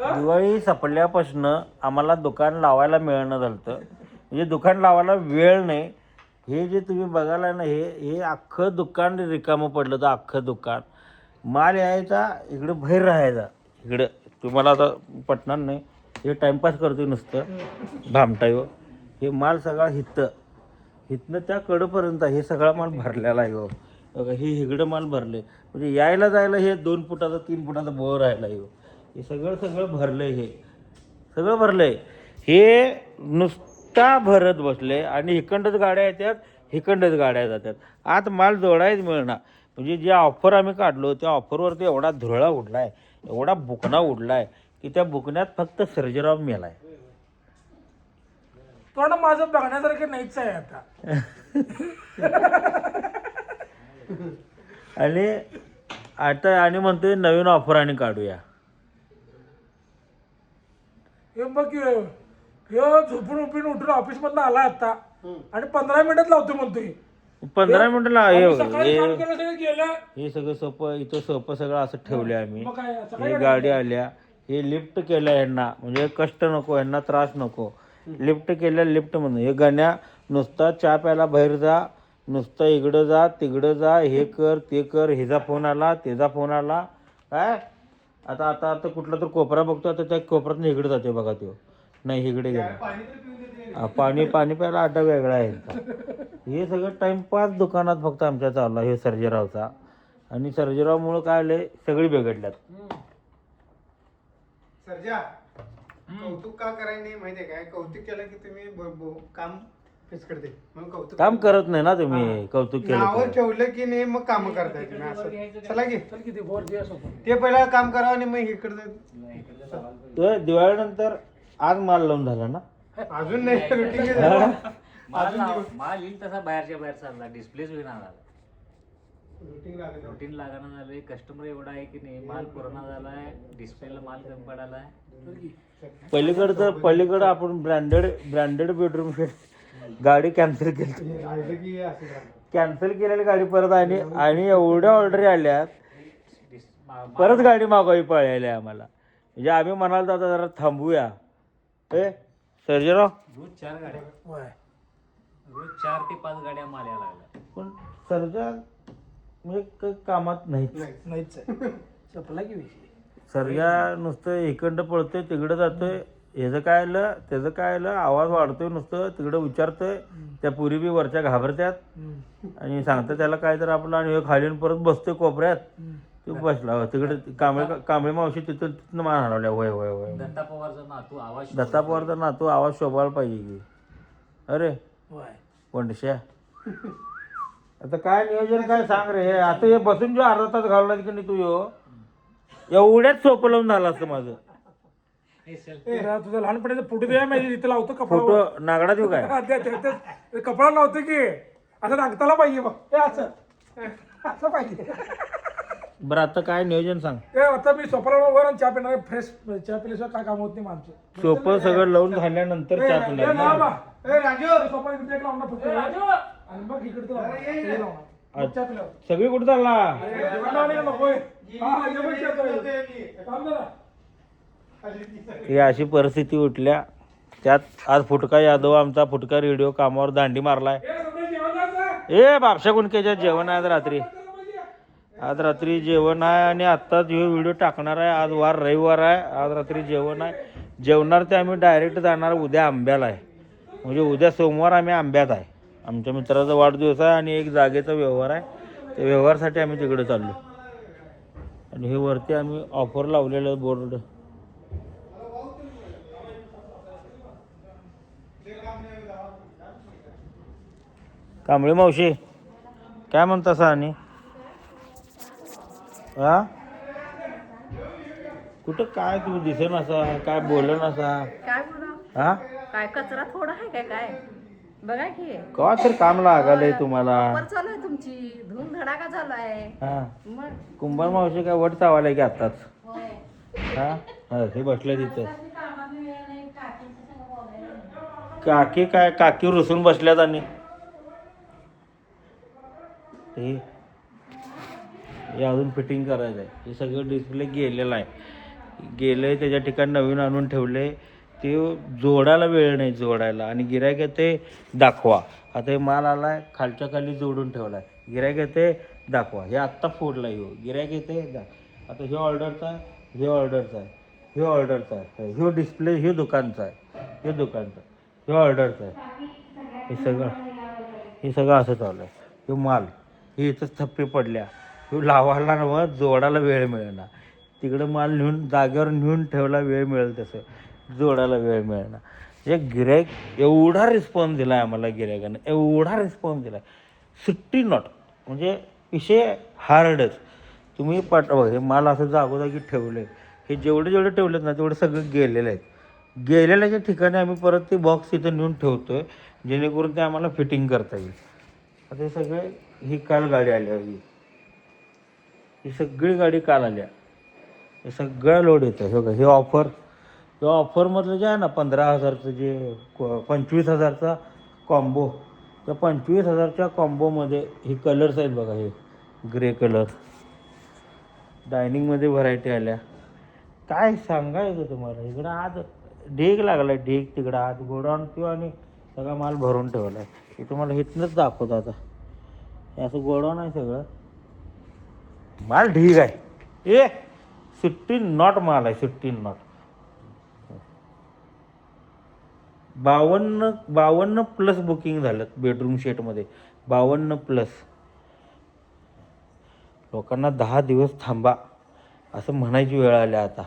दिवाळी संपल्यापासून आम्हाला दुकान लावायला मिळणं झालं म्हणजे दुकान लावायला वेळ नाही. हे जे तुम्ही बघायला ना हे हे अख्खं दुकान रिकामं पडलं तर अख्खं दुकान. माल यायचा इकडं बाहेर राहायचा. इकडं तुम्हाला आता पटणार नाही. हे टाइमपास करतोय नुसतं. भामटाईवर हो. हे. माल सगळा हितं. हितनं त्या कडपर्यंत हे सगळा माल भरलेला आहे हो. बघा हे हिगडं माल भरले म्हणजे यायला जायला हे दोन फुटाचा तीन फुटाचा बोर राहिला येऊ हो. हो सगळं सगळं भरलंय हे. सगळं भरलंय. हे नुसता भरत बसले आणि हिकंडच गाड्या येतात हिकंडच गाड्या जातात आत माल जोडायच मिळणार म्हणजे जे ऑफर आम्ही काढलो त्या ऑफरवरती एवढा धुरळा उडलाय एवढा बुकणा उडलाय की त्या बुकण्यात फक्त सर्जराव मेलाय. पण माझं बघण्यासारखं नाहीच आहे आता. आणि आता आणि म्हणतोय नवीन ऑफर आणि काढूया. हे बघ ह्यो झोपून उठून उठून ऑफिस मधनं आला आता आणि पंधरा मिनिटात लावतो म्हणतोय. पंधरा मिनिटं ला हे आम्ही बघा, सकाळी काम हे केलं सगळं गेलं. हे सगळं सोपं इथं सोपं सगळं असं ठेवले आम्ही मग काय सकाळी हे गाडी आल्या हे लिफ्ट केलं यांना. म्हणजे कष्ट नको यांना त्रास नको. लिफ्ट केलं लिफ्ट म्हणून हे गाण्या नुसता चहा प्यायला बाहेर जा नुसतं इकडं जा तिकडं जा हे कर ते कर हिचा फोन आला त्याचा फोन आला. काय? आता आता आता कुठला तर कोपरा बघतो आता त्या कोपऱ्यात इकडे जाते बघा तो. नाही इकडे गेला. पाणी पाणी प्यायला अड्डा वेगळा आहे हे सगळं टाइमपास दुकानात फक्त आमच्या चालला हे सर्जेरावचा. आणि सर्जेरावमुळं काय आले सगळी बिघडल्यात. सर्जा कौतुक का करायला नाही माहितीये काय? कौतुक केलं की तुम्ही काम फिसकडते म्हणून कौतुक काम करत. नाही ना तुम्ही कौतुक केलं नावं तर. ठेवलं की नाही मग काम करताय तुम्ही असं. चला की. चल किती बोर दिवस होतो. ते पहिला काम करावं आणि मग इकडचं तो दिवाळीनंतर आज माल लावून झाला ना? अजून नाही रुटीन माल लाव- माल येईल तसा बाहेरच्या बाहेर चालला डिस्प्लेच होईना झाला. रुटीन लागाना झालंय कस्टमर एवढा आहे की नाही माल पुराणा झालाय डिस्प्लेला माल कमी पडालाय. पलीकडचं पलीकडं आपण ब्रँडेड ब्रँडेड बेडरूम सेट गाडी कॅन्सल केली. कॅन्सल केलेली गाडी परत आणि आणि एवढ्या ऑर्डरी आल्यात. परत गाडी मागवावी पळायली आम्हाला. म्हणजे आम्ही म्हणाल तर आता जरा थांबूया. ए सर्जेराव? रोज चार गाड्या. रोज चार ते पाच गाड्या माल यायला लागल्या. पण सर्जा म्हणजे काही कामात नाहीच नाहीच आहे. चपला की विषय. सर्जा नुसतं इकडं पळतोय तिकडं जातोय. ह्याचं काय आलं? त्याचं काय आलं? आवाज वाढतोय नुसतं तिकडं विचारतोय. त्या पुरी बी वरच्या घाबरत्यात. आणि सांगतं त्याला काय तर आपलं आणि ह्यो खाली येऊन परत बसतोय कोपऱ्यात. तो बसला. तिकडे कांबळे कांबळे मावशी तिथं तिथनं मान हलवल्या होय होय होय दत्ता पवारचा नातू आवाज दत्ता पवारचा नातू आवाज शोभायला पाहिजे की. अरे. वंडश्या आता काय नियोजन काय सांग रे? आता हे बसून जो अर्धा तास घालवला की नाही तू यो? एवढ्याच सोपं लावून झालं असतं माझं. तुझं लहानपणीचं फोटो द्या माहिती तिथे लावतो कपडा फोटो नागडा देऊ काय? कपडा लावतो की. असं नागताला पाहिजे बघ. हे असं. असं पाहिजे. बरं आता काय नियोजन सांग? ते आता मी स्वप्नाला वर आणि चहा पिणार. फ्रेश चहा पिल्याशिवाय काय काम होत नाही माणसं. सोपं सगळं लावून झाल्यानंतर चहा पिणार. लावा. ना. बा. ए, राजू स्वप्ना इकडे एक लावणार फक्त आणि मग इकडे लावणार हे लावणार. मग चहा पिल्यावर. सगळी कुठं चालला? ए, जेवणाला आली का नकोय? हा, ये बघ चहा पिल्यावर. काम जरा. ही अशी परिस्थिती उठल्या. त्यात आज फुटका यादव आमचा फुटका रेडिओ कामावर दांडी मारलाय. ए, ए बापशा गुणकेच्या जेवण आहे आज रात्री. आज रात्री जेवण आहे आणि आत्ताच हे व्हिडिओ टाकणार आहे. आज वार रविवार आहे. आज रात्री जेवण आहे. जेवणार ते आम्ही डायरेक्ट जाणार उद्या आंब्याला आहे. म्हणजे उद्या सोमवार आम्ही आंब्यात आहे. आमच्या मित्राचा वाढदिवस आहे आणि एक जागेचा व्यवहार आहे. त्या व्यवहारासाठी आम्ही तिकडे चाललो. आणि हे वरती आम्ही ऑफर लावलेलं बोर्ड. कांबळे मावशी काय म्हणता सा आणि हा? कुठं काय तुम्ही दिसे नसा काय बोल नसा? काय बोला? हा? काय कचरा थोडा आहे काय काय? बघा की. तर काम लागालंय तुम्हाला. वर चालू आहे तुमची. धूम धडाका चालू आहे. हा. मग? कुंभार मावशी काय वट चावायला की आत्ताच? होय. हा? हा, बसले तिथं. काकी काय काकी रुसून बसल्यात आणि? हे हे अजून फिटिंग करायचं आहे हे सगळं डिस्प्ले गेलेलं आहे. गेले त्याच्या ठिकाणी नवीन आणून ठेवले ते जोडायला वेळ नाही जोडायला. आणि गिरायक ते दाखवा. आता हे माल आला आहे खालच्या खाली जोडून ठेवला आहे गिरायक ते दाखवा. हे आत्ता फोडला ह्यो गिरायक येते दाख आता हे ऑर्डरचा आहे हे ऑर्डरचा आहे हे ऑर्डरचा आहे. हे डिस्प्ले हे दुकानचा आहे. हे दुकानचा हे ऑर्डरचा आहे. हे सगळं हे सगळं असं चालू आहे. हे माल. हे इथंच थप्पे पडल्या. लावायला व जोडायला वेळ मिळेना. तिकडं माल नेऊन जागेवर नेऊन ठेवला वेळ मिळेल तसं. जोडायला वेळ मिळेना. जे गिरायक एवढा रिस्पॉन्स दिला आहे आम्हाला गिरायकानं एवढा रिस्पॉन्स दिला. आहे सुट्टी नॉट म्हणजे विषय हार्डच तुम्ही पाठवा हे माल असं जागोजागी ठेवले हे जेवढे जेवढे ठेवलेत ना तेवढे सगळे गेलेले आहेत गेलेल्याच्या ठिकाणी आम्ही परत ते बॉक्स इथं नेऊन ठेवतो आहे जेणेकरून ते आम्हाला फिटिंग करता येईल. आता हे सगळे ही काल गाडी आली ही. ही सगळी गाडी काल आल्या. हे सगळं लोड येतं हे बघा हे ऑफर हे ऑफरमधलं जे आहे ना पंधरा हजारचं जे पंचवीस हजारचा कॉम्बो त्या पंचवीस हजारच्या कॉम्बोमध्ये हे कलर्स आहेत बघा हे. ग्रे कलर डायनिंगमध्ये व्हरायटी आल्या. काय सांगायचं तुम्हाला? इकडं आज ढीग लागला आहे ढीग तिकडं. आज गोडाऊन किंवा आणि सगळा माल भरून ठेवला आहे हे तुम्हाला इथनंच दाखवतो आता. हे असं गोडाऊन आहे सगळं. माल ढीग आहे. ए सुट्टी नॉट माल आहे सुट्टी नॉट. बावन्न बावन्न प्लस बुकिंग झालं बेडरूम शेटमध्ये. बावन्न प्लस. लोकांना दहा दिवस थांबा असं म्हणायची वेळ आली आता.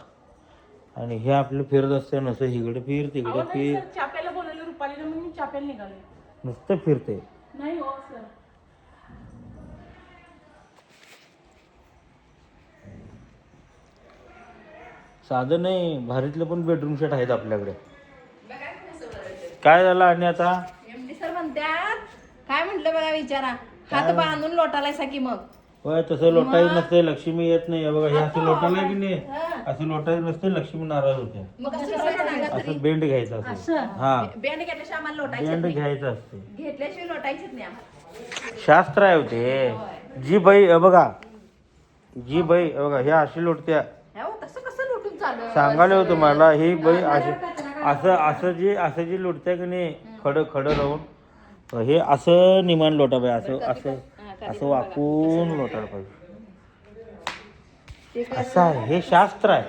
आणि हे आपलं फिरत असतं नसं इकडे फिर तिकडे फिर. चाप्याला बोलवलं रुपालीला म्हणून मी चाप्याला निघाले. नुसतं फिरते. नाही हो सर. साधं नाही भारीतले पण बेडरूम सेट आहेत आपल्याकडे. काय झालं आणि आता? एमडी सर म्हणत्यात काय म्हंटल बघा विचारा. हात बांधून लोटालायसा की मग? होय तसं लोटाई नसते लक्ष्मी येत नाही. हे बघा हे असं लोटायला की नाही? असं लोटाई नसते लक्ष्मी नाराज होते. मग कसं लोटायचं सांगा तरी. असं बेंड घ्यायचं असते हा. बँड घेतल्याशिवाय आम्हाला लोटायचं बेंड नाही. घ्यायचं असते घेतल्याशिवाय लोटायचंच नाही आम्हाला. शास्त्र आहे होते जी बाई हे बघा. जी बाई हे बघा ह्या अशी लोटत्या. हो तुम्हाला ही बाई अशी असं असं जे असं जे लोटत्या की नाही खडं खडं राहून हे असं निमान लोटा पाहिजे असं असं असं वाकून लोटायला पाहिजे असं हे शास्त्र आहे.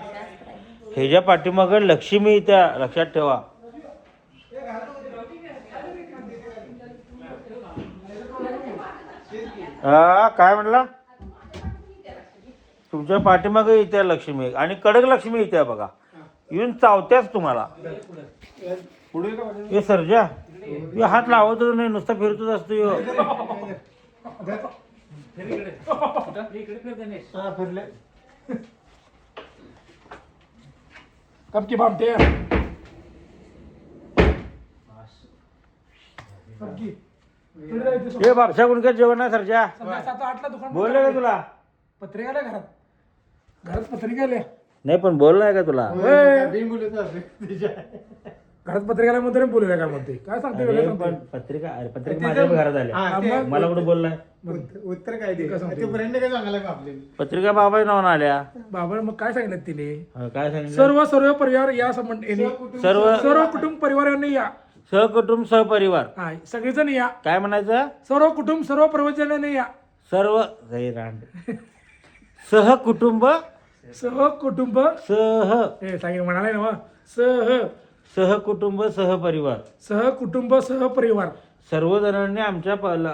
ह्याच्या पाठीमागं लक्ष्मी त्या लक्षात ठेवा. हा काय म्हणला? तुमच्या पाठीमागे येते लक्ष्मी आणि कडक लक्ष्मी येते बघा. येऊन चावत्याच तुम्हाला. हे सर्जा हे हात लावतच नाही नुसता फिरतच असतो फिर गणेश हा, फिरले हे बापशा कुणकर जेवण आहे सर्जा. बोलले का. तुला? पत्रिका आल्या घरात. घरात पत्रिका आल्या. नाही पण बोललाय का तुला? घरात पत्रिका आल्या म्हणतो बोलले काय म्हणते? काय सांगते अरे वेगळं पण सांगते? पत्रिका अरे पत्रिका माझ्या घरात हा, ते मला कुठं बोललाय? उत्तर- उत्तर काय ते? ते ब्रँड काय सांगायला का आपल्याला? पत्रिका बाबा नावानं आल्या. बाबा मग काय सांगितलं तिने? हा, काय सांगितलं? सर्व सर्व परिवार या संबंध सर्व सर्व कुटुंब परिवार यांनी या. सहकुटुंब सहपरिवार हा सगळेजण या. काय म्हणायचं? सर्व कुटुंब सर्व परिवारजणांनी या. सर्व रांड सहकुटुंब सह कुटुंब. सह. हे सांगितलं म्हणाले ना मग. सह. सहकुटुंब सहपरिवार सह कुटुंब सह परिवार. सर्व जणांनी आमच्या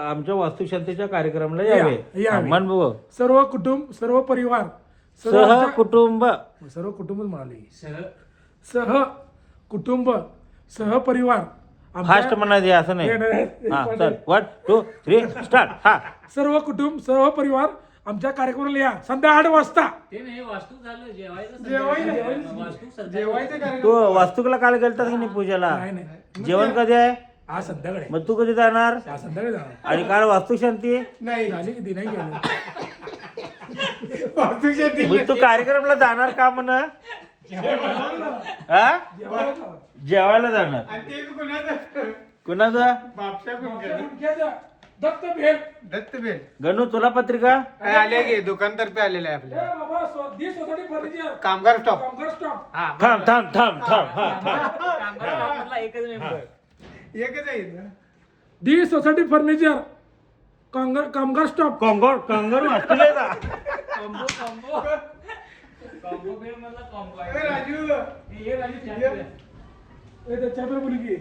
आमच्या वास्तुशांतीच्या कार्यक्रमाला या- यावे. यावे. मान बघ सर्व कुटुंब सर्व परिवार. सर्व आमच्या- सहकुटुंब सर्व कुटुंबच म्हणाले. सह. कुटुंब सह परिवार. फास्ट म्हणायचे असं नाही. नाही, नाही, हा चल. वन टू थ्री स्टार्ट हा. सर्व कुटुंब सर्व परिवार. आमच्या कार्यक्रमाला या. संध्या आठ वाजता. ते नाही वास्तू झालं जेवायचं जेवायचं, संध्याकाळी. वास्तू संध्याकाळी. जेवायचं कार्यक्रम. तू वास्तुकला काल गेलतास की नाही पूजेला? नाही नाही. जेवण कधी आहे? आज संध्याकाळी. मग तू कधी जाणार? आज संध्याकाळी जाणार. आणि काल वास्तुशांती नाही झाली किती नाही गेलो. वास्तुशांती मग तू कार्यक्रमला जाणार का म्हण? हा? जेवायला जाणार. आणि ते बी कोणाचं? कुणाचा? बापशा कोण केलं? गुटख्याचं दत्त भेल दत्त बेल गणू तुला पत्रिका? काय आले गे दुकानतर्फे आलेले आहे ए आपल्या बाबा स्व- दी सोसायटी फर्निचर कामगार स्टॉप कामगार स्टॉप हा थांब थांब थांब थांब हा एकच मेंबर एकच आहे इथं. दी सोसायटी फर्निचर कामगार कामगार स्टॉप कांगार कांगारू असले ना. कॉम्बो कॉम्बो कॉम्बो बिल मधला कॉम्बो ए, राजू ए, त्या चॅपल मुलगी